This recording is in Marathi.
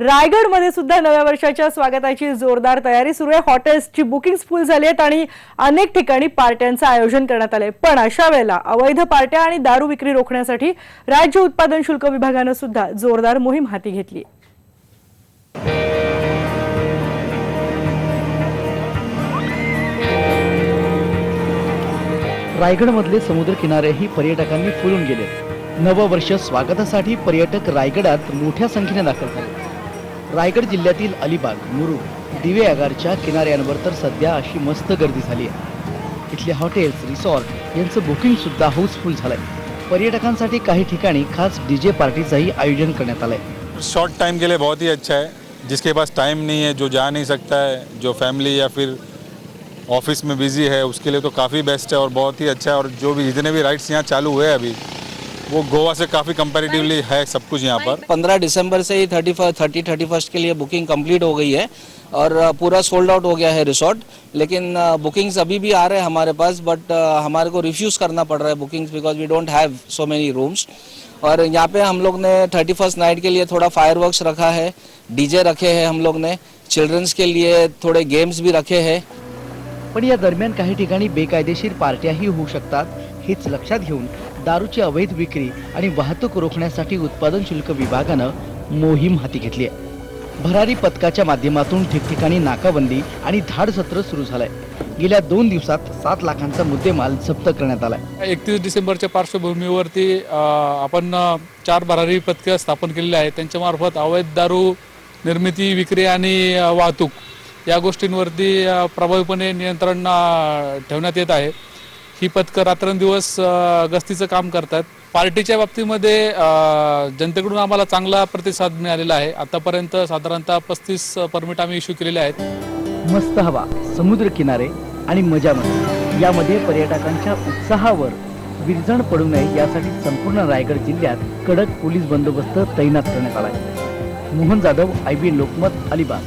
रायगडमध्ये सुद्धा नव्या वर्षाच्या स्वागताची जोरदार तयारी सुरू आहे. हॉटेल्सची बुकिंग फुल झाली आहेत आणि अनेक ठिकाणी पार्ट्यांचं आयोजन करण्यात आलंय. पण अशा वेळेला अवैध पार्ट्या आणि दारू विक्री रोखण्यासाठी राज्य उत्पादन शुल्क विभागानं सुद्धा जोरदार मोहीम हाती घेतली रायगडमधले समुद्र किनारेही पर्यटकांनी फुलून गेले नववर्ष स्वागतासाठी पर्यटक रायगडात मोठ्या संख्येने दाखल झाले. रायगड जिल्ह्यातील अलिबाग मुरुड दिवे आगारच्या किनाऱ्यांवर तर सध्या अशी मस्त गर्दी झाली आहे. इथले हॉटेल्स रिसॉर्ट यांचं बुकिंग सुद्धा हाऊसफुल झालंय. पर्यटकांसाठी काही ठिकाणी खास डीजे पार्टीचंही आयोजन करण्यात आलंय. शॉर्ट टाइम के लिए बहुत ही अच्छा है जिसके पास टाइम नहीं है जो जा नहीं सकता है जो फैमिली या फिर ऑफिस में बिजी है उसके लिए तो काफ़ी बेस्ट है और बहुत ही अच्छा है और जो भी जितने भी राइड्स यहाँ चालू हुए हैं अभी वो गोवा से काफ़ी कंपैरेटिवली है सब कुछ यहाँ पर। पंद्रह दिसंबर से ही थर्टी थर्टी थर्टी फ़र्स्ट के लिए बुकिंग कंप्लीट हो गई है और पूरा सोल्ड आउट हो गया है रिसोर्ट लेकिन बुकिंग्स अभी भी आ रहे हैं हमारे पास बट हमारे को रिफ्यूज़ करना पड़ रहा है bookings because we don't have so many rooms और यहाँ पे हम लोग ने थर्टी फ़र्स्ट नाइट के लिए थोड़ा फायर रखा है डीजे रखे हैं हम लोग ने चिल्ड्रंस के लिए थोड़े गेम्स भी रखे हैं। पण या दरम्यान काही ठिकाणी बेकायदेशीर पार्ट्याही होऊ शकतात हेच लक्षात घेऊन दारूची अवैध विक्री आणि वाहतूक रोखण्यासाठी उत्पादन शुल्क विभागानं मोहीम हाती घेतली आहे. भरारी पथकाच्या माध्यमातून ठिकठिकाणी नाकाबंदी आणि धाड सत्र सुरू झालंय. गेल्या दोन दिवसात सात लाखांचा मुद्देमाल जप्त करण्यात आलाय. एकतीस डिसेंबरच्या पार्श्वभूमीवरती आपण चार भरारी पथकं स्थापन केलेली आहेत. त्यांच्यामार्फत अवैध दारू निर्मिती विक्री आणि वाहतूक या गोष्टींवरती प्रभावीपणे नियंत्रण ठेवण्यात येत आहे. ही पथकं रात्रंदिवस गस्तीचं काम करतात पार्टीच्या बाबतीमध्ये जनतेकडून आम्हाला चांगला प्रतिसाद मिळालेला आहे. आतापर्यंत साधारणतः पस्तीस परमिट आम्ही इश्यू केलेले आहेत. मस्त हवा समुद्र किनारे आणि मजा मस्ती. यामध्ये पर्यटकांच्या उत्साहावर विरजण पडू नये यासाठी संपूर्ण रायगड जिल्ह्यात कडक पोलीस बंदोबस्त तैनात करण्यात आला आहे. Mohan Jadhav I B Lokmat Alibag.